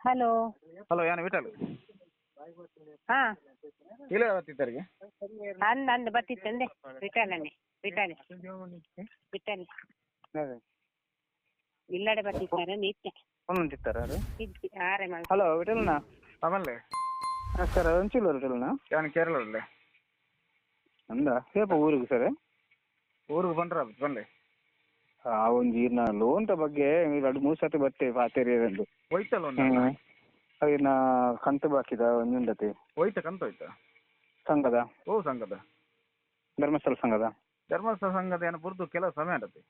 Hello hello ಯಾನ ವಿಠಲ್ ಹಾ ಇಲ್ಲ ಬರ್ತಿದ್ದರಿಗೆ ಅಂದ್ ಅಂದ್ ಬತ್ತಿತ್ತಂದೆ ವಿಠಲನೆ ವಿಠಲೆ ವಿಠಲೆ ಇಲ್ಲಡೆ ಬತ್ತಿದ್ದಾರೆ ನಿತ್ಯ ಒಂದೊಂದು ಇತ್ತಾರ ಇದ್ದಿ ಆರೆ ಮಲ್ ಹಲೋ ವಿಠಲ್ನ ಆಮೇಲೆ ಸರ್ ಒಂಚೂರು ವಿಠಲ್ನ ಯಾನ ಕೇರಳದಲ್ಲೇ ಅಂದ ಹೇಪ ಊರಿಗೆ ಸರ್ ಊರಿಗೆ ಬಂದ್ರ ಬಂದೆ ಆ ಒಂದು ಲೋನ್ ಲೋನ್ದ ಬಗ್ಗೆ ಎರಡು ಮೂರು ಸರ್ತಿ ಬತ್ತೆ ಪಾತೇರಿಯದಂದು ಹೋಯ್ತಲ್ಲ ಅದೇ ಅದನ್ನ ಕಂತು ಬಾಕಿದ ಒಂದೊಂದತಿ. ಹೋಯ್ತ ಕಂತು ಹೋಯ್ತ ಸಂಘದ. ಓ ಸಂಘದ. ಧರ್ಮಸ್ಥಳ ಸಂಘದ. ಧರ್ಮಸ್ಥಳ ಸಂಘದ ಏನು ಬುರ್ದು ಕೆಲವು ಸಮಯ ಆಡತ್ತೆ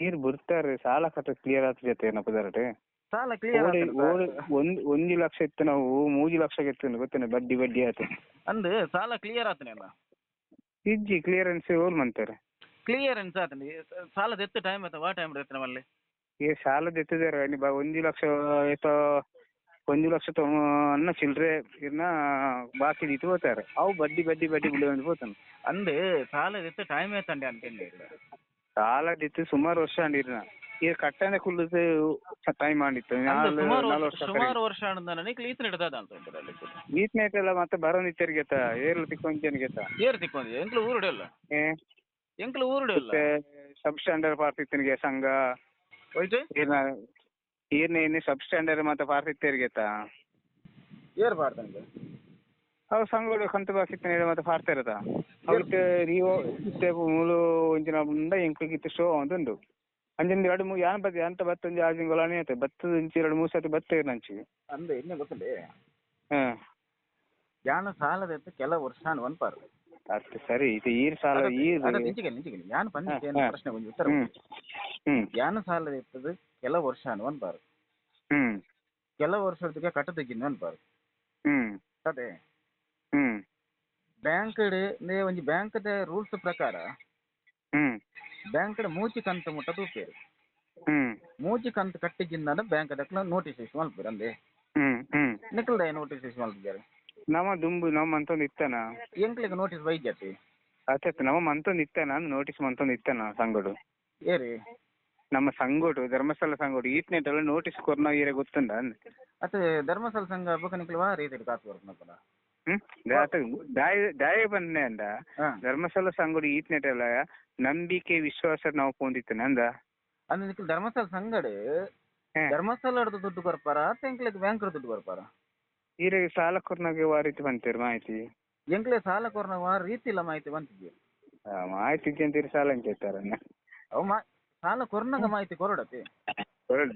ನೀರು ಬರ್ತಾರೆ ಸಾಲ ಕಟ್ಟ ಕ್ಲಿಯರ್ ಆತ ಜೊತೆ ಏನಪ್ಪ ದರಟೆ ಸಾಲ ಕ್ಲಿಯರ್ ಒಂದ್ ಒಂದು ಲಕ್ಷ ಇತ್ತು ನಾವು ಮೂಜಿ ಲಕ್ಷ ಇತ್ತು ಗೊತ್ತೇನೆ ಬಡ್ಡಿ ಬಡ್ಡಿ ಆಯ್ತು. ಅಂದ್ರೆ ಸಾಲ ಕ್ಲಿಯರ್ ಆತನೆಲ್ಲ ಇಜ್ಜಿ ಕ್ಲಿಯರೆನ್ಸ್ ಓಲ್ ಮಂತಾರೆ ಕ್ಲಿಯರೆನ್ಸ್ ಆತನಿ. ಸಾಲದ ಎತ್ತು ಟೈಮ್ ಆಯ್ತಾ? ವಾ ಟೈಮ್ ಇರುತ್ತೆ ನಮ್ಮಲ್ಲಿ? ಈ ಸಾಲದ ಎತ್ತಿದಾರೆ ನೀವು ಒಂದು ಲಕ್ಷ ಎತ್ತ ಒಂದು ಲಕ್ಷ ತೊ ಅನ್ನ ಚಿಲ್ರೆ ಇನ್ನ ಬಾಕಿ ಇಟ್ಟು ಹೋಗ್ತಾರೆ. ಅವು ಬಡ್ಡಿ ಬಡ್ಡಿ ಬಡ್ಡಿ ಬಿಳಿ ಅಂತ ಹೋಗ್ತಾನೆ. ಅಂದ್ರೆ ಸಾಲದ ಎತ್ತು ಟೈಮ್ ಆಯ್ತಂಡೆ ಸಾಲದ ಎತ್ತು ಸುಮಾರು ವರ್ಷ ಅಂಡಿರ್ನ ಈಗ ಕಟ್ಟನೆ ಕುಲ್ಲದು ಟೈಮ್ ಮಾಡಿತ್ತು ಅಂದ್ ಸುಮಾರು ವರ್ಷ ನನಗೆ ಈತ ಹಿಡ್ದದ ಅಂತ ಇದ್ರಲ್ಲಿ ವೀಕ್ ನೈಟ್ ಎಲ್ಲ ಮತ್ತೆ ಬರೋ ನಿತ್ಯರಿಗೆತ ಏರ್ಲು ತಿಕ್ಕೊಂಚನಿಗೆತ ಏರ್ ತಿಕ್ಕೊಂಡಿ ಎಂಕ್ಲು ಏ ಎಂಕ್ಲು ಊರುಡು ಇಲ್ಲ? ಸಬ್ ಸ್ಟ್ಯಾಂಡರ್ಡ್ ಪಾರ್ತಿತ್ತನಿಗೆ ಸಂಘ. ಹೋಯ್ತು? ಈರ್ನ ಇನ್ನು ಸಬ್ ಸ್ಟ್ಯಾಂಡರ್ಡ್ ಮತ್ತೆ ಪಾರ್ತಿತ್ತರಿಗೆತ ಏರ್ ಬಾರ್ದಂಗೆ ಅವು ಸಂಘಗಳು ಕಂತು ಬಾಕಿತ್ತು ಮತ್ತೆ ಇರತ್ತ ಅವಕ್ಕೆ ನೀವು ಇತ್ತೆ ಮೂಲು ಒಂಜಿನ ಮುಂದ ಎಂಕ್ಲಿಗಿತ್ತು ಶೋ ಅಂತ ಉಂಟು ಅಂಜೊಂದು ಎರಡು ಮೂರು ಯಾನ್ ಬತ್ತೆ ಅಂತ ಬತ್ತ ಒಂದು ಆಜಿಂಗ್ ಗೊಲಾನಿ ಐತೆ ಬತ್ತದ ಇಂಚಿ ಎರಡು ಮೂರು ಸತಿ ಬತ್ತೆ ನಂಚಿ ಅಂದ್ರೆ ಇನ್ನೇ ಗೊತ್ತಲ್ಲ ಹ್ಮ್ ಯಾನ ಸಾಲದ ಎತ್ತು ಕೆಲ ವರ್ಷ ಅನ್ಪಾರು ಅಷ್ಟು ಸರಿ ಇದು ಈರ್ ಸಾಲ ಈರ್ ಯಾನ್ ಬಂದಿದ್ದೆ ಪ್ರಶ್ನೆ ಒಂದು ಉತ್ತರ ಯಾನ ಸಾಲದ ಎತ್ತದು ಕೆಲ ವರ್ಷ ಅನ್ಪಾರು ಹ್ಮ್. ಕೆಲ ವರ್ಷದಕ್ಕೆ ಕಟ್ಟದಕ್ಕಿನ್ನು ಅನ್ಬಾರ್ದು. ಹ್ಮ್. ಅದೇ. ಹ್ಮ್. ಬ್ಯಾಂಕ್ ಒಂಜಿ ಬ್ಯಾಂಕ್ ರೂಲ್ಸ್ ಪ್ರಕಾರ ಹ್ಮ್. ಬ್ಯಾಂಕ್ ಮೂಚಿ ಕಂತು ಮುಟ್ಟ ತೂಪೇರು ಹ್ಮ್. ಮೂಜಿ ಕಂತು ಕಟ್ಟಿಗಿಂದ ಬ್ಯಾಂಕ್ ನೋಟಿಸ್ ಇಶ್ಯೂ ಮಲ್ಪೇರು ಅಂದೆ ಹ್ಮ್ ಹ್ಮ್. ನಿಖಲ್ದ ನೋಟಿಸ್ ಇಶ್ಯೂ ನಮ್ಮ ದುಂಬು ನಮ್ಮ ಮಂತೊಂದು ಇತ್ತನ? ಎಂಕ್ಲಿಗೆ ನೋಟಿಸ್ ಬೈಜತಿ ಅತ್ತೆ ನಮ್ಮ ಮಂತೊಂದು ಇತ್ತನ ನೋಟಿಸ್ ಮಂತೊಂದು ಇತ್ತನ ಸಂಗೊಡು? ಏರಿ ನಮ್ಮ ಸಂಗೋಡು ಧರ್ಮಸ್ಥಳ ಸಂಗೋಡು ಈತ್ನೆಟ್ ಎಲ್ಲ ನೋಟಿಸ್ ಕೊರ್ನ ಈರೆ ಗೊತ್ತುಂಡ ಅತ್ತೆ ಧರ್ಮಸ್ಥಳ ಸಂಘ ಬೊಕ ನಿಖಲ್ ವಾ ರೀತಿ ಕಾಸು ದಾತ ದಾಯ ದಾಯ ಬಂದೆ ಅಂದ. ಧರ್ಮಸ್ಥಳ ಸಂಗಡಿ ಈತ್ನೆಟ್ ಎಲ್ಲ ನಂಬಿಕೆ ವಿಶ್ವಾಸ ನಾವು ಪೋಂದಿತ್ತನೆ ಅಂದ. ಅಂದ್ರೆ ಧರ್ಮಸ್ಥಳ ಸಂಘಡ್ ಧರ್ಮಸ್ಥಳ ದುಡ್ಡು ಬರ್ಪಾರ ಎಂಕ್ಲಿಗೆ ಬ್ಯಾಂಕ್ ದುಡ್ಡು ಬರ್ಪಾರ ಈರೆ ಸಾಲ ಕೊರ್ನಾಗೆ ವಾ ರೀತಿ ಬಂತೀರಿ ಮಾಹಿತಿ? ಎಂಕ್ಲೆ ಸಾಲ ಕೊರ್ನ ವಾರ ರೀತಿ ಇಲ್ಲ ಮಾಹಿತಿ ಬಂತಿದ್ವಿ ಆ, ಮಾಹಿತಿ ಇದ್ದಂತೀರಿ ಸಾಲ ಅಂತ ಅವು ಮಾ ಸಾಲ ಕೊರ್ನಾಗ ಮಾಹಿತಿ ಕೊರಡತಿ.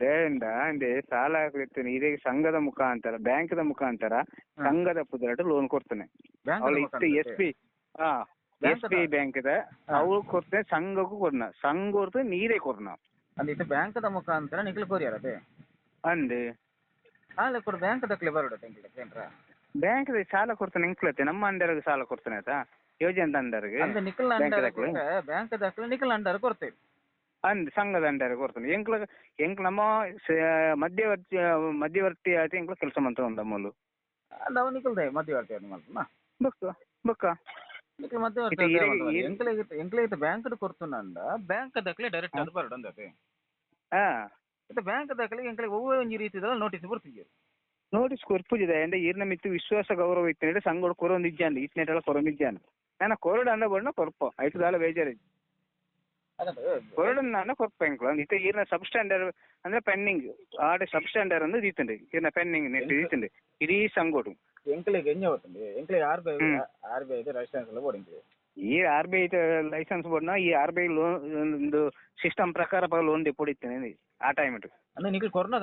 ದೇಂದ ಅಂದೆ ಸಾಲ ಹಾಕ್ಲಿರ್ತಾನೆ ಇದೇ ಸಂಘದ ಮುಖಾಂತರ ಬ್ಯಾಂಕ್ದ ಮುಖಾಂತರ ಸಂಘದ ಪುದರಟ ಲೋನ್ ಕೊಡ್ತಾನೆ. ಬ್ಯಾಂಕ್ ಅವಳು ಇತ್ತು ಎಸ್ ಬಿ ಹಾ ಎಸ್ ಬಿ ಬ್ಯಾಂಕ್ದ ಅವ್ಳು ಕೊಡ್ತಾನೆ ಸಂಘಕ್ಕೂ ಕೊಡ್ನ ಸಂಘ ಹೊರ್ತು ನೀರೇ ಕೊಡ್ನ. ಅಂದ್ರೆ ಇದು ಬ್ಯಾಂಕ್ದ ಮುಖಾಂತರ ನಿಖಿಲ್ ಕೊರಿಯರ್ ಅದೇ? ಅಂದೆ. ಸಾಲ ಕೊಡು ಬ್ಯಾಂಕ್ ದಕ್ಲೆ ಬರೋಡ ಎಂಕ್ಲೆ ಬ್ಯಾಂಕ್ ಬ್ಯಾಂಕ್ದ ಸಾಲ ಕೊಡ್ತಾನೆ ಎಂಕ್ಲತ್ತೆ ನಮ್ಮ ಅಂಡರ್ಗೆ ಸಾಲ ಕೊಡ್ತಾನೆ ಆಯ್ತಾ? ಯೋಜನೆ ಅಂಡರ್ಗೆ ಅಂದ್ರೆ ನಿಖಲ್ ಅಂಡರ್ ದಾಖಲೆ? ಬ್ಯಾಂಕ್ ದಾಖಲೆ ನಿಖಲ್ ಅಂಡರ್ ಕೊಡ್ತೇವೆ. ಅಂದ್ ಸಂಘದ ಅಂಡರ್ ಕೊಡ್ತಾನೆ. ಎಂಕ್ಲ ಎಂಕ್ ನಮ್ಮ ಸ- ಮಧ್ಯವರ್ತಿ ಮಧ್ಯವರ್ತಿ ಆಯ್ತು ಎಂಕ್ಲ ಕೆಲಸ ಮಂತ್ರ ಒಂದ ಮೂಲು ನಾವು ನಿಖಲ್ದೆ ಮಧ್ಯವರ್ತಿ ಅದು ಮಾಡ್ತಾನ ಬೊಕ್ಕ ಬೊಕ್ಕ. ನಿಖಲ್ ಮಧ್ಯವರ್ತಿ ಇದು ಈ- ಈ- ಎಂಕ್ಲೆ ಎಂಕ್ಲೆ ಇದು ಬ್ಯಾಂಕ್ ಕೊಡ್ತುನಂಡ ಬ್ಯಾಂಕ್ ದಕ್ಲೆ ಡೈರೆಕ್ಟ್ ಅದು ಬರೋಡು ಅಂದತೆ ಹಾ. ಇದು ಬ್ಯಾಂಕ್ ದಾಖಲೆ ಎಂಕ್ಲೆ ಒವ್ವೇ ಒಂಜಿ ರೀತಿದ ನೋಟಿಸ್ ಬರ್ತಿದ್ದೆ ನೋಟಿಸ್ ಕೊರ್ಪುಜಿದ ಎಂಡ ಈರ್ನ ಮಿತ್ತು ವಿಶ್ವಾಸ ಗೌರವ ಇತ್ತಿನ ಸಂಗೋಡು ಕೊರೊಂದಿಜ್ಜಾಂಡ್ ಈತ್ನೆಟೆಲ್ಲ ಕೊರೊಂದಿಜ್ಜಾಂಡ್ ನಾನು ಕೊರಡು ಅಂದ ಬಣ್ಣ ಕೊರ್ಪ ಐದು ದಾಲ ಬೇಜಾರು ಕೊರಡು ನಾನು ಕೊರ್ಪ ಎಂಕ್ಲ ಇತ್ತ ಈರ್ನ ಸಬ್ ಸ್ಟ್ಯಾಂಡರ್ಡ್ ಅಂದ್ರೆ ಪೆಂಡಿಂಗ್ ಆಡೆ ಸಬ್ ಸ್ಟ್ಯಾಂಡರ್ಡ್ ಅಂದ್ರೆ ದೀತಂಡೆ ಈರ್ನ ಪೆಂಡಿಂಗ್ ನೆಟ್ ದೀತಂಡೆ ಇಡೀ ಸಂಗೋಡು ಎಂಕ್ಲೆಗೆ ಎಂಜ ಹೋಗ್ತಂడి ಎಂಕ್ಲೆ ಆರ್ ಆರ್ಬಿಐ ಹ್ಮ್. ಆರ್ ಬಿ ರೆಸಿಡೆನ್ಸ್ ಎಲ್ಲ ಓಡಿಂಗ್ಲಿ ಈ ಆರ್ ಬಿ ಐ ಲೈಸೆನ್ಸ್ ಬೋರ್ಡ್ನ ಈ ಆರ್ ಬಿ ಐ ಲೋನ್ ಒಂದು ಸಿಸ್ಟಮ್ ಪ್ರಕಾರ ಲೋನ್ ಡೆಪೋಡಿತ್ತೇನೆ ಆ ಟೈಮ್ ಅಂದ್ರೆ ಕೊರೋನಾ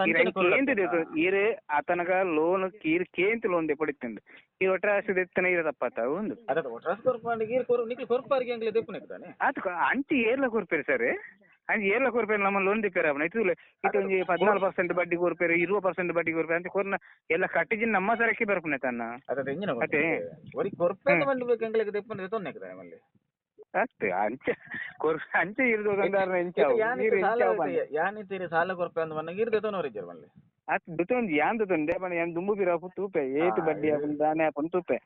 ಕೇಂದ್ರ ಈರು ಆತನಗ ಲೋನ್ ಕೀರ್ ಕೇಂತ ಲೋನ್ ಡೆಪೋಡಿತ್ತಂಡು ಈ ಒಟ್ರಾಸ್ ಎತ್ತನ ಇರ ತಪ್ಪತ್ತ ಒಂದು. ಅದೇ ಒಟ್ರಾಸ್ ಕೊರ್ಪಾಂಡಿಗೆ ಈರ್ ಕೊರು ನಿಖಲ್ ಕೊರ್ಪಾರಿಗೆ ಅಂಚಿ ಏರ್ಲ ಕೊರ್ಪೇರು ಸರ್. ಅಂಚಿ ಎಲ್ಲ ಕೊರ್ಪೇರು ನಮ್ಮ ಲೋನ್ ದಿಪ್ಪೇರ ಅವನ ಇದು ಇದು ಒಂಜಿ ಪದ್ನಾಲ್ಕು ಪರ್ಸೆಂಟ್ ಬಡ್ಡಿ ಕೊರ್ಪೆರ್ ಇರುವ ಪರ್ಸೆಂಟ್ ಬಡ್ಡಿ ಕೊರ್ಪೇರು ಅಂತ ಕೊರ್ನ ಎಲ್ಲ ಕಟ್ಟಿಜಿನ ನಮ್ಮ ಸರಕ್ಕೆ ಬರ್ಪುನೆ ತನ್ನ. ಅದೇ ಎಂಜಿನ ಅದೇ. ಒರಿ ಕೊರ್ಪೆ. ನಿಕ್ತಾನೆ ಮಲ್ಲಿ ಅಷ್ಟೇ ಅಂಚೆ ಕೊರ್ ಅಂಚೆ ಇರ್ದು ಗಂಧಾರ ಇಂಚ ನೀರು ಇಂಚ ಯಾನಿತ್ತೀರಿ ಸಾಲ ಕೊರ್ಪೆ ಅಂತ ಮನ್ನ ಈರ್ ದೆತ್ತೊನ್ ಅವರಿದ್ದಾರೆ ಮಲ್ಲಿ ಅತ್ ದುತೊಂದು ಯಾನ್ ದುತೊಂದು ದೇಪನ ಯಾನ್ ದುಂಬು ಬಿರಾಪು ತೂಪೆ ಏತು ಬಡ್ಡಿ ಹಾಪುನ್ ದಾನೆ ಹಾಪುನ್ ತೂಪೆ.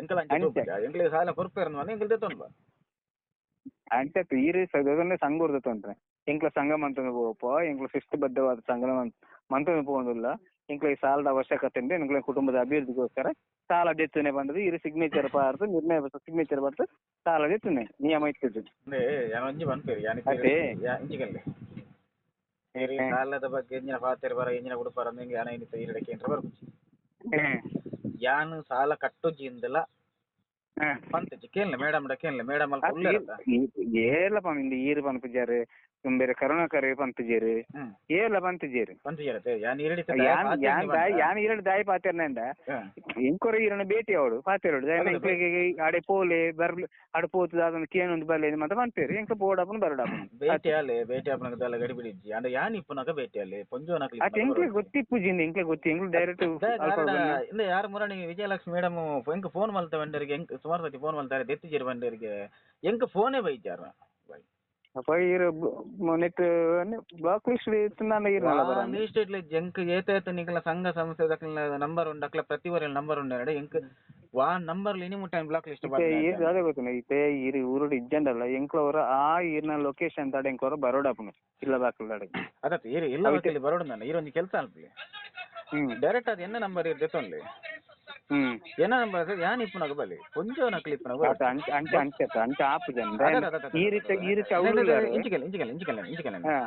ಎಂಕಲ ಅಂಚೆ. ಎಂಕ್ಲೆಗೆ ಸಾಲ ಕೊರ್ಪೆ ಅಂದ್ ಮನ್ನ ಎಂಕ್ಲೆ ದೆತ್ತೊನ್ ಬಾ ಅಂಚೆ ಈರು ಸದೊಂದೆ ಸಂಘ ಉರ್ದತೊಂದ್ರೆ ಎಂಕ್ಲ ಸಂಘ ಮಂತೊಂದು ಪೋಪ ಎಂಕ್ಲ ಶಿಸ್ತು ಬದ್ಧವಾದ ಸಂಘ ಮಂತೊಂದು ಪೋಂದುಲ್ಲ ಇಂಕ್ಲಿಗೆ ಸಾಲದ ಅವಶ್ಯಕತೆ ಉಂಟು ಇಂಕ್ಲಿಗೆ ಕುಟುಂಬದ ಅಭಿವೃದ್ಧಿಗೋಸ್ಕರ ಸಾಲ ದೆತ್ತುನೆ ಬಂದದ್ದು ಇರು ಸಿಗ್ನೇಚರ್ ಪಾರ್ದು ನಿರ್ಣಯ ಸಿಗ್ನೇಚರ್ ಬರ್ದು ಸಾಲ ದೆತ್ತುನೆ ನಿಯಮ ಇತ್ತಿದ್ದು ಅಂದ್ರೆ ಯಾನ್ ಒಂಜಿ ಪನ್ಪೇರಿ ಯಾನ್ ಅದೇ. ಇಂಚಿಗಲ್ಲೆ ಏರಿ ಸಾಲದ ಬಗ್ಗೆ ಎಂಜಿನ ಪಾತೆರ್ ಬರ ಎಂಜಿನ ಉಡುಪಾರ ಅಂದಂಗೆ ಯಾನ ಏನಿತ್ತ ಈರಡಕ್ಕೆ ಏನ್ರ ಬರ್ಬುಜಿ ಹ್ಮ್ ಯಾನ್ ಸಾಲ ಕಟ್ಟುಜಿಂದಲ ಹ್ಮ್ ಪಂತಜಿ ಕೇಳಲೆ ಮೇಡಮ್ ಕೇಳಲೆ ಮೇಡಮ್ ಅಲ್ಪ ಉಳ್ಳೆ ಏಲ ಪಂದ ಈರು ಪನ್ಪುಜಾರು ಬೇರೆ ಕರುಣಾಕರಿ ಪಂಪುಜೇರು ಹ್ಮ್. ಏಲ ಪಂಪುಜೇರು ಪಂತಜರತೆ ಯಾನ್ ಈರಡಿ ಯಾನ್ ಯಾನ್ ದಾಯಿ ಯಾನ್ ಈರಡು ದಾಯಿ ಪಾತೆರ್ನಂಡ ಇಂಕೊರ ಈರನ ಭೇಟಿ ಅವಡು ಪಾತೆರೋಡು ದಾಯನ ಇಂಕ್ಲಿಗೆ ಆಡೆ ಪೋಲೆ ಬರ್ಲು ಆಡೆ ಪೋತದ ಅದನ್ನ ಕೇನೊಂದು ಬರ್ಲೆ ಮತ್ತೆ ಪಂಪೇರು ಇಂಕ ಬೋಡಪ್ಪನ ಬರಡಪ್ಪನ ಬೇಟಿ ಅಲೆ ಬೇಟಿ ಅಪ್ಪನಗ ದಲ್ಲ ಗಡಿಬಿಡಿಜ್ಜಿ ಅಂಡ ಯಾನ್ ಇಪ್ಪುನಗ ಬೇಟಿ ಅಲೆ ಪೊಂಜೋನಕ್ಲಿ ಅಟ್ ಎಂಕ್ಲೆ ಗೊತ್ತಿಪ್ಪುಜಿಂದ ಎಂಕ್ಲೆ ಗೊತ್ತಿ ಎಂಕ್ಲು ಡೈರೆಕ್ಟ್ ಇಂದ ಯಾರ ಮುರಣಿ ವಿಜಯಲಕ್ಷ್ಮಿ ಮೇಡಮ್ ಎಂಕ ಫೋನ್ ಮಲ್ತ ಬಂಡರಿಗೆ ಎಂಕ ಸುಮಾರು ಸತಿ ಫೋನ್ ಮಲ್ತಾರೆ ದೆತ್ತಿಜೇರಿ ಬಂಡರಿಗೆ ಎಂಕ ಫೋನೇ ಬೈಜಾರ ನೆಟ್ ಬ್ಲಾಕ್ ಲಿಸ್ಟ್ ಬರ ನಂಬರ್ ನಂಬರ್ ವಾ ನಂಬರ್ ಲಿನಿ ಮುಟ್ಟ ಬ್ಲಾಕ್ ಲಿಸ್ಟ್ ಈರು ಅದೇ ಗೊತ್ತಿನ ಇತ್ತೆ ಈರು ಊರುಡು ಇಜ್ಜಂಡಲ್ಲ ಎಂಕ್ಲವರ ಆ ಈರ್ನ ಲೊಕೇಶನ್ ತಡ ಎಂಕ್ಲವರ ಇಲ್ಲ ಅದತ್ ಏರಿ ಎಲ್ಲ ವಕೀಲಿ ಬರೋಡು ನಾನು ಈರೊಂದು ಕೆಲಸ ಅಲ್ಪಲಿ ಹ್ಮ್. ಡೈರೆಕ್ಟ್ ಅದು ಎನ್ನ ನಂಬರ್ ಇರ್ತೈತೆ ಹ್ಮ್ ನಂಬರ್ ಯಾನ್ ಇಪ್ಪುನಗ ಬಲಿ ಪೊಂಜೋನಕ್ಲಿ ಇಪ್ಪುನಗ ಆತ ಅಂಚ ಅಂಚೆ ಅಂಚ ಅಂಚ ಆಪ್ ಜನ ಈ ರೀತಿ ಈ ರೀತಿ ಅವಳು ಇಂಚಿಕಲ್ ಇಂಚಿಕಲ್ ಇಂಚಿಕಲ್ ಇಂಚಿಕಲ್ ಹಾ.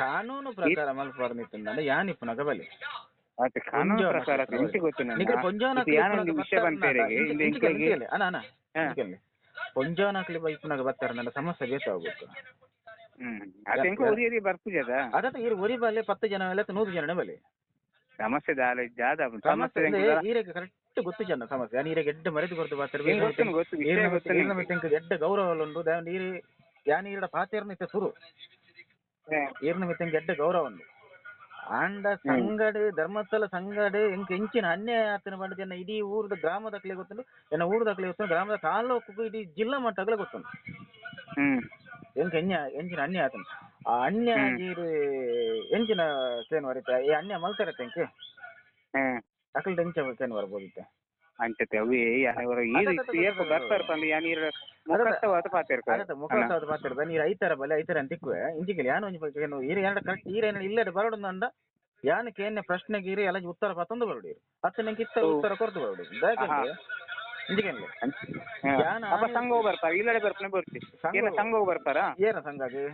ಕಾನೂನು ಪ್ರಕಾರ ಮಲ್ಪರ್ನಿತ್ತಂದ್ರೆ ಯಾನ್ ಇಪ್ಪುನಗ ಬಲಿ ಆತ ಕಾನೂನು ಪ್ರಕಾರ ಎಂತ ಗೊತ್ತು ನಿಖಿಲ್ ಪೊಂಜೋನ ಯಾನೊಂದು ವಿಷಯ ಬಂತೇರಿಗೆ ಇಲ್ಲಿ ಅಣ್ಣ ಅಣ್ಣ ಹಾ. ಬರ್ತಾರ ನನ್ನ ಸಮಸ್ಯೆ ಬೇಕಾಗುತ್ತೆ ಹ್ಮ್. ಅದ ಉರಿ ಉರಿ ಬರ್ಪುಜದ ಅದತ್ತ ಇರು ಒರಿ ಬಲ್ಲಿ ಪತ್ತು ಜನ ಎಲ್ಲ ನೂರು ಜನ ಬಲಿ ಸಮಸ್ಯೆ ದಾಲ ಜಾದ ಸಮಸ್ಯೆ ಸಮಸ್ಯೆ ಎಂಕ ಈರೆಗೆ ಕರೆಕ್ಟ್ ಗೊತ್ತು ಜನ ಸಮಸ್ಯೆ. ನೀರೆ ಎಡ್ಡೆ ಮರೆದು ಬರ್ತು ನಿಂಗೆ. ಎಡ್ಡೆ ಗೌರವ ಉಂಟು ನೀರು ಯಾ ಈರಡ ಪಾತೇರ್ನ ಸುರು. ಏರ್ನ ಮಿತ್ತಂಗೆ ಎಡ್ಡೆ ಗೌರವ ಉಂಟು ಆಂಡ ಸಂಗಡೆ ಧರ್ಮಸ್ಥಳ ಸಂಗಡೆ ಎಂಕ್ ಎಂಚಿನ ಅನ್ಯಾಯ ಆತನ ಬಂಡ ಜನ ಇಡೀ ಊರದ ಗ್ರಾಮದಕ್ಲೆ ಗೊತ್ತುಂಟು ಎನ್ನ ಊರದಕ್ಲೆ ಗೊತ್ತುಂಟು ಗ್ರಾಮದ ತಾಲೂಕು ಇಡೀ ಜಿಲ್ಲಾ ಮಟ್ಟಗಲೇ ಗೊತ್ತುಂಟು ಹ್ಮ್. ಎಂಕ ಎನ್ಯ ಎಂಚಿನ ಅನ್ಯಾಯ ಆತನ. ಆ ಅನ್ಯಾಯ ಜೀರು ಎಂಚಿನ ಸೇನ್ ವರಿತ ಈ ಅನ್ಯಾಯ ಮಲ್ತಾರತ್ತೆ ಎಂಕೆ ಅಕಲ್ ಎಂಚ ಕೇನ್ ಬರ್ಬೋದಿತ್ತೆ ಅಂಚತೆ ಅವು ಯಾರು ಈ ರೀತಿ ಏರ್ಪ ಬರ್ತಾರ ಪಂದು ಯಾನ್ ಈರ ಮುಖಸ್ಥವಾದ ಪಾತಿರ್ಕ ಅದತ್ತ ಮುಖವಾಸದ ಪಾತ್ರ ನೀರು ಐತರ ಬಲೆ ಐತರ ಅಂತ ತಿಕ್ಕುವೆ. ಇಂಚಿಗೆ ಯಾನು ಒಂಜಿ ಪಕ್ಕ ಈರ ಎರಡು ಕರೆಕ್ಟ್ ಈರ್ ಏನ ಇಲ್ಲದ ಬರೋಡು ಅಂದ ಯಾನ್ ಕೇನೆ ಪ್ರಶ್ನೆಗೆ ಈರಿ ಎಲ್ಲ ಉತ್ತರ ಪತ್ತೊಂದು ಬರೋಡಿ ಅತ್ತ ನಂಗೆ ಇತ್ತ ಉತ್ತರ ಕೊರ್ದು ಬರೋಡಿ ಯಾಕಂದ್ರೆ ಯಾನ್ ಯಾನ ಅಪ್ಪ ಸಂಘ ಬರ್ತಾರ? ಇಲ್ಲಡೆ ಬರ್ಪನೆ ಬರ್ತಿ. ಸಂಘ ಏನ ಸಂಘ ಬರ್ತಾರ? ಏನ ಸಂಘಗೆ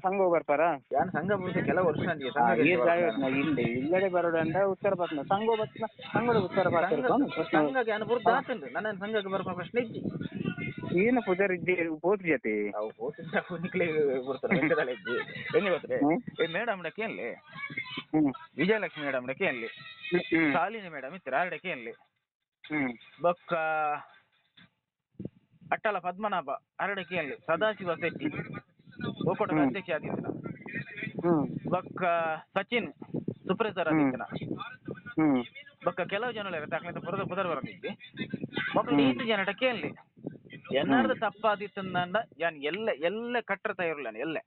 ಸಂಘ ಬರ್ಪಾರ ಯಾನ್ ಸಂಘ ಬಿಡಿಸಿ ಕೆಲವು ವರ್ಷ ಅಂದಿಗೆ ಸಂಘ ಇಲ್ಲಿ ಇಲ್ಲಡೆ ಬರೋದಂಡ ಉತ್ತರ ಭಾರತ ಸಂಘ ಬರ್ತಾನ ಸಂಘದ ಉತ್ತರ ಭಾರತ ಬುರ್ದು ನನ್ನ ಸಂಘಕ್ಕೆ ಬರ್ಕೊಂಡು ಪ್ರಶ್ನೆ ಇಜ್ಜಿ ಏನ ಪೂಜಾರಿ ಇದ್ದಿ? ಪೋತ್ ಜೊತೆ. ಅವು ಹೋತಿದ್ದ ಕುನಿಕ್ಲೆ ಬರ್ತಾರೆ ವೆಂಕಟಲ ಏ ಮೇಡಮ್ ಡಕ್ಕೆ ಹ್ಮ್. ವಿಜಯಲಕ್ಷ್ಮಿ ಮೇಡಮ್ ಡಕ್ಕೆ ಅಲ್ಲಿ ಶಾಲಿನಿ ಮೇಡಮ್ ಇತ್ತು ಆರಡಕ್ಕೆ ಅಲ್ಲಿ ಬೊಕ್ಕ ಅಟ್ಟಲ ಪದ್ಮನಾಭ ಅರಡಕಿಯಲ್ಲಿ ಸದಾಶಿವ ಶೆಟ್ಟಿ. ಹ್ಮ್. ಅಧ್ಯಕ್ಷ ಹ್ಮ್. ಬೊಕ್ಕ ಸಚಿನ್ ಸುಪ್ರೇಸರ್ ಆದಿತ್ತನ ಹ್ಮ್. ಬೊಕ್ಕ ಕೆಲವು ಜನ ದಾಖಲೆ ಪುರದ ಪುದರ್ ಬರಲಿದ್ದೆ ಮಕ್ಕಳು ಈತು ಜನ ಕೇಳಲಿ. ತಪ್ಪ ತಪ್ಪಾದಿತ್ತಂದ ಯಾನ್ ಎಲ್ಲ ಎಲ್ಲ ಕಟ್ಟರ ತಯಾರಿಲ್ಲ ಎಲ್ಲ?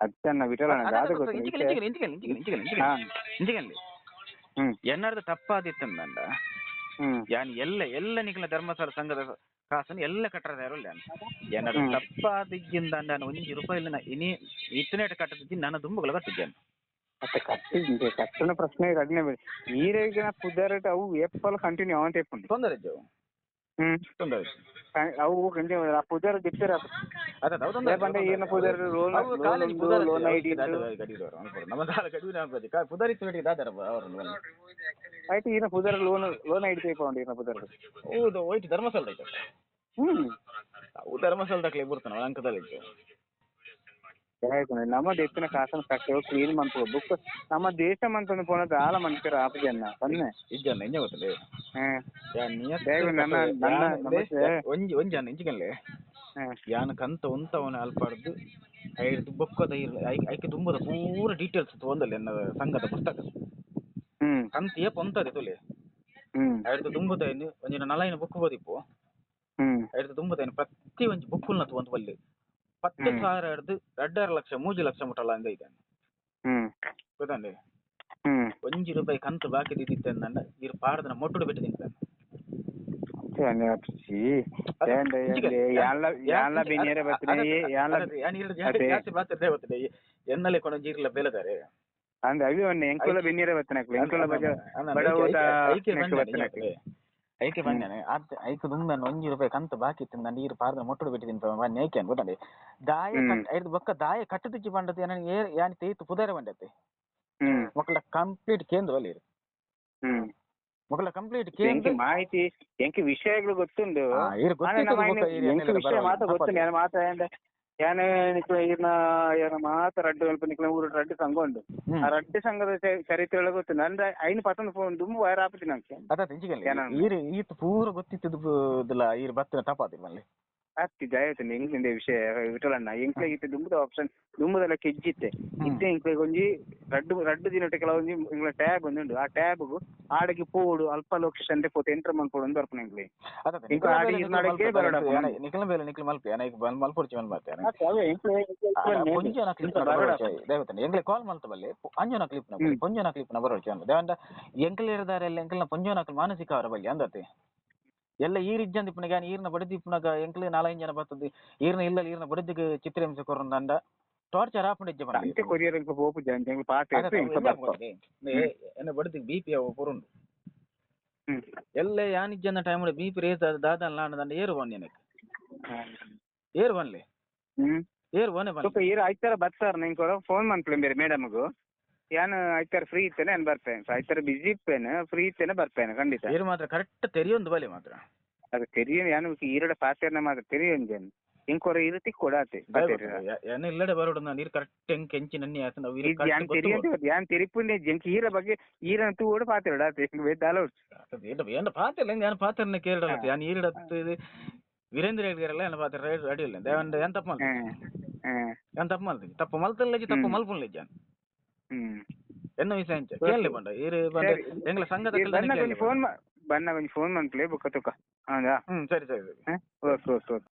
ಅಚ್ಚನ್ನ ವಿಠಲನ ಅದು ಗೊತ್ತು ಇಂಚಿಕಲ್ ಇಂಚಿಕಲ್ ಇಂಚಿಕಲ್ ಇಂಚಿಕಲ್ ಇಂಚಿಕಲ್ ಹಾ ಇಂಚಿಕಲ್ ಹ್ಮ್. ಎನ್ನಾರ್ದು ತಪ್ಪಾದಿತ್ತಂದ ಹ್ಮ್ ಯಾನ್ ಎಲ್ಲ ಎಲ್ಲ ನಿಖಿಲ ಧರ್ಮಸ್ಥಳ ಸಂಘದ ಕಾಸನ್ನು ಎಲ್ಲ ಕಟ್ಟರ ಯಾನ್ ಏನಾದ್ರು ಹ್ಮ್. ತಪ್ಪಾದಿದ್ದಿಂದ ನಾನು ಒಂಜಿ ರೂಪಾಯಿ ಇನಿ ಇತ್ತನೇಟ ಕಟ್ಟದಿದ್ದು ನನ್ನ ದುಂಬುಗಳು ಕಟ್ಟಿದ್ದೇನೆ. ಮತ್ತೆ ಕಟ್ಟಿದ್ದೆ ಕಟ್ಟಣ ಪ್ರಶ್ನೆ ಕಡಿಮೆ ಈರೇಗಿನ ಪುದರಟ್ ಅವು ಎಪ್ಪಲ್ ಕಂಟಿನ್ಯೂ ಅವಂತ ಎಪ್ಪುಂಡು ತೊಂದರೆ ಇದ್ದವು. ಹ್ಮ್. ಅವು ಆ ಪುದರ ದಿಕ್ಕಿರ ಅದ ಹೌದು ತೊಂದರೆ ಬಂಡೆ ಏನು ಪುದರ್ ಲೋನ್ ಅವು ಕಾಲೇಜ್ ಲೋನ್ ಲೋನ್ ಐಡಿ ತಗೊಂಡು ಈನ ಪುದರ ಹೌದು ಹೋಯ್ತು ಧರ್ಮಸ್ಥಳ ಐತೆ ಹ್ಮ್. ಅವು ಧರ್ಮಸ್ಥಳದಕ್ಕೆ ಬರ್ತಾನೆ ಅಂಕದಲ್ಲಿ ಇತ್ತು ಆಯ್ತು ನಮ್ಮ ದೇಶನ ಕಾಸನ್ ಕಟ್ಟೆ ಕ್ಲೀನ್ ಮಂತು ಬುಕ್ ನಮ್ಮ ದೇಶ ಮಂತಂದು ಪೋನದ ಆಲ ಮನುಷ್ಯರ ಆಪಜನ್ನ ಬನ್ನೆ ಇಜ್ಜನ್ನ ಎಂಜ ನಿಯತ್ತು ದಯವಿಟ್ಟು ನನ್ನ- ನನ್ನ ನಮಸ್ತೆ. ಒಂಜಿ ಒಂಜಿ ಒಂಜಾನ ಇಂಚಿಕಲ್ಲೇ ಯಾನ್ ಕಂತ ಉಂತವನ ಅಲ್ಪಾಡ್ದು ಐದು ಬೊಕ್ಕದ ಐಕೆ ತುಂಬದ ಪೂರ ಡೀಟೇಲ್ಸ್ ಒಂದಲ್ಲಿ ಎನ್ನ ಸಂಘದ ಪುಸ್ತಕ. ಹ್ಮ್. ಕಂತ ಏಪ ಉಂತದೆ ತುಲೆ. ಐದು ತುಂಬುದೈನು ಒಂಜಿನ ನಲೈನ ಬುಕ್ ಓದಿಪ್ಪು. ಐದು ತುಂಬುದೈನು ಪ್ರತಿ ಒಂಜಿ ಬುಕ್ಕುಲ್ನ ಒಂದು ಬಲ್ಲಿ ಪತ್ತು ಹ್ಮ್. ಸಾವಿರ ಹಿಡ್ದು ಎರಡರ ಲಕ್ಷ ಮೂಜಿ ಲಕ್ಷ ಮುಟ್ಟಲ್ಲ ಅಂದ ಇದ್ದಾನೆ ಹ್ಮ್ ಗೊತ್ತಂడి ಹ್ಮ್ ಒಂಜಿ ರೂಪಾಯಿ ಕಂತು ಬಾಕಿ ದಿದ್ದಿತ್ತಂದ ಇರ್ ಪಾಡದನ ಮೊಟ್ಟುಡು ಬಿಟ್ಟು ತಿಂತಾನೆ ಯಾನ್ಲ ಯಾನ್ಲ ಬಿನೇರೆ ಬರ್ತದೆ ಯಾನ್ಲ ಎನ್ನಲೆ ಕೊಣ ಜೀರ್ಲ ಬೆಳೆದಾರೆ ಅಂದ್ ಅವಿ ಒನ್ನೆ ಎಂಕುಲ ಬೆನ್ನೀರ ಬತ್ತನಕ್ಲೆ ಎಂಕುಲ ಬಜ ಬಡ ಊಟ ನೆಕ್ಕ್ ಬತ್ತನಕ್ಲೆ ಐಕೆ ಬಂದಾನೆ ಅದ್ ಐಕೆ ತುಂಬ ಒಂಜಿ ರೂಪಾಯಿ ಕಂತು ಬಾಕಿ ಇತ್ತು ನಾನು ನೀರು ಪಾರ್ದ ಮೊಟ್ಟುಡು ಬಿಟ್ಟಿದ್ದೀನಿ ಮನೆ ಐಕೆ ಅನ್ಬಿಟ್ಟೆ ದಾಯ ಐದು ಬೊಕ್ಕ ದಾಯ ಕಟ್ಟದಿಚ್ಚಿ ಬಂಡತ್ತೆ ನನಗೆ ಏರ್ ಯಾನಿ ತೀರ್ತು ಪುದಾರ ಬಂಡತ್ತೆ ಮಕ್ಕಳ ಕಂಪ್ಲೀಟ್ ಕೇಂದ್ರ ಅಲ್ಲಿ ಮಕ್ಕಳ ಕಂಪ್ಲೀಟ್ ಕೇಂದ್ರ ಮಾಹಿತಿ ಎಂಕಿ ವಿಷಯಗಳು ಗೊತ್ತುಂಡು. ಗೊತ್ತಿಲ್ಲ ಮಾತ್ರ ಗೊತ್ತು ಮಾತಾಡ ಯಾನ ನಿಕ್ಲ ಈರ್ನ ಯಾನ ಮಾತ ರಡ್ಡು ಅಲ್ಪ ನಿಕ್ಲ ಊರು ರಡ್ಡು ಸಂಘ ಉಂಡು ಆ ರಡ್ಡು ಸಂಘದ ಚ- ಚರಿತ್ರೆ ಗೊತ್ತು ನಂದ ಐನ್ ಪತ್ತೊಂದು ಫೋನ್ ದುಂಬು ವೈರ್ ಆಪತಿ ನಂಗೆ ಅದ ತಿಂಚಿಗೆ ಏನೋ. ಈರು ಈತು ಪೂರ ಗೊತ್ತಿತ್ತು ಇದಲ್ಲ ಈರ್ ಬತ್ತಿನ ಟಪಾತಿ ಮಲ್ಲಿ ಅತ್ತಿ ಜಯತಂದೆ ಎಂಕ್ಲಿಂದ ವಿಷಯ ವಿಠಲಣ್ಣ. ಎಂಕ್ಲೆ ಇತ್ತೆ ದುಂಬುದ ಆಪ್ಷನ್ ದುಂಬುದಲ್ಲ ಕೆಜ್ಜಿತ್ತೆ. ಇತ್ತೆ ಎಂಕ್ಲೆ ಒಂಜಿ ರಡ್ಡು ರಡ್ಡು ದಿನ ಕೆಲವೊಂಜಿ ಟ್ಯಾಬ್ ಒಂದುಂಡು ಆ ಟ್ಯಾಬ್ ಆಡಗೆ ಪೋಡು ಅಲ್ಪ ಲೊಕೇಶನ್ ಪೋತೆ ಎಂಟರ್ ಮಲ್ಪೋಡು ಒಂದು ಬರ್ಪುನ ಎಂಕ್ಲೆ ಅದ ಇಂಕ ಆಡಿ ಇರ್ನಾಡಕ್ಕೆ ಬರೋಡ ಪುನಃ. ನಿಖಿಲ ಬೇಲೆ ನಿಖಿಲ ಮಲ್ಪೆ ಅನ ಈಗ ಮನ್ ಮಲ್ ಮಾಡ್ತೇನೆ ಅತ್ತೆ ಅವೇ ಎಂಕ್ಲೆ ಪೊಂಜನ ಕ್ಲಿಪ್ ಬರೋಡ ದೇವತನೆ ಎಂಗ್ಲೆ ಕಾಲ್ ಮಲ್ತ ಬಲ್ಲೆ ಅಂಜನ ಕ್ಲಿಪ್ನ. ಪೊಂಜನ ಕ್ಲಿಪ್ನ ಬರೋಚ ದೇವಂಡ ಎಂಕ್ಲೆ ಇರದಾರೆ ಎಂಕ್ಲ ಪೊಂಜನ ಕ್ಲಿಪ್ ಮಾನಸಿಕ ಅವರ ಬಲ್ಲಿ ಅಂದತೆ ಎಲ್ಲ ಈರ್ ಇಜ್ಜಂದ ಇಪ್ಪನಾಗ ಈರ್ನ ಬಡದಿ ಇಪ್ಪನಾಗ ಎಂಕಲ್ ನಾಲೈನ್ ಜನ ಬರ್ತದೆ. ಈರ್ನ ಇಲ್ಲ ಈರ್ನ ಬಡದಿಗೆ ಚಿತ್ರಹಿಂಸೆ ಕೊರಂದ ಟಾರ್ಚರ್ ಆಪುಂಡ್ ಇಜ್ಜ ಅಂತೆ ಕೊರಿಯರ್ ಎಂಕ್ಲೆ ಪೋಪು ಜಂತೆ ಎಂಕ್ಲೆ ಪಾತೆ ಎನ್ನ ಬಡದಿಗೆ ಬಿಪಿ ಅವ ಪುರುಂಡು ಎಲ್ಲ ಯಾನಿಜ್ಜನ ಟೈಮ್ ಬಿ ಬಿಪಿ ರೇಸ್ ದಾದಲ್ ನಾಡದಂಡ ಏರು ಬನ್ನಿ ನನಗೆ. ಏರು ಬನ್ಲಿ ಏರು ಬನ್ನಿ ಏರು ಐತಾರ ಬರ್ತಾರ ನಿಂಗೆ ಫೋನ್ ಮಾಡ್ತೀನಿ ಬೇರೆ ಮೇಡಮ್ಗೂ. ಯಾನು ಐತಾರ ಫ್ರೀ ಇತ್ತೇನೆ ನಾನು ಬರ್ತೇನೆ. ಐತಾರ ಬಿಜಿ ಇಪ್ಪೇನೆ ಫ್ರೀ ಇತ್ತೇನೆ ಬರ್ತೇನೆ ಖಂಡಿತ. ಏರು ಮಾತ್ರ ಕರೆಕ್ಟ್ ತೆರಿಯೊಂದು ಬಲಿ ಮಾತ್ರ. ಅದು ತೆರಿಯ ಯಾನು ಈರಡ ಪಾತೆರ್ನ ಮಾತ್ರ ತೆರಿಯೊಂಜೇನು ಇಂಕೊರ ಇರುತ್ತಿ ಕೊಡಾತೆ ಏನ ಇಲ್ಲಡೆ ಬರೋಡು ನಾನು ನೀರು ಕರೆಕ್ಟ್ ಹೆಂಗ್ ಕೆಂಚಿ ನನ್ನಿ ಆತ ನಾವು ಇದು ಯಾನ್ ತೆರಿಯಂತ ಯಾನ್ ತೆರಿಪುಂಡೆ ಜಂಕ್ ಈರ ಬಗ್ಗೆ ಈರನ ತೂಡು ಪಾತೆರಡಾತೆ ಇಂಕ ಬೇದಾಲ ಏನ ಪಾತ್ರ ಯಾನ್ ಪಾತ್ರನ ಕೇಳಲ್ಲ ಯಾನ್ ಈರಡ ವೀರೇಂದ್ರ ಹೇಳಿದಾರಲ್ಲ ಏನ ಪಾತ್ರ ಅಡಿಯಲ್ಲ ದೇವಂಡ ಏನ್ ತಪ್ಪು ಮಾಡ್ತೀನಿ ಏನ್ ತಪ್ಪು ಮಾಡ್ತೀನಿ ತಪ್ಪು ಮಲ್ತಲ್ಲ ತಪ್ಪು ಹ್ಮ್. ಮಲ್ಪುಲ್ಲ ಜಾನ್ ಹ್ಮ್ கேள்வி ವಿಷಯ இரு ಕೇಳಲಿ ಬಂಡ ಈರು ಬಂಡ ಸರಿ. ಎಂಗ್ಲ ಫೋನ್ ಈ ಬನ್ನ ಕೇಳಲಿ ಕೊಂಚ சரி சரி ஓகே ஓகே ಮಾಡ್ಕೊಳ್ಳಿ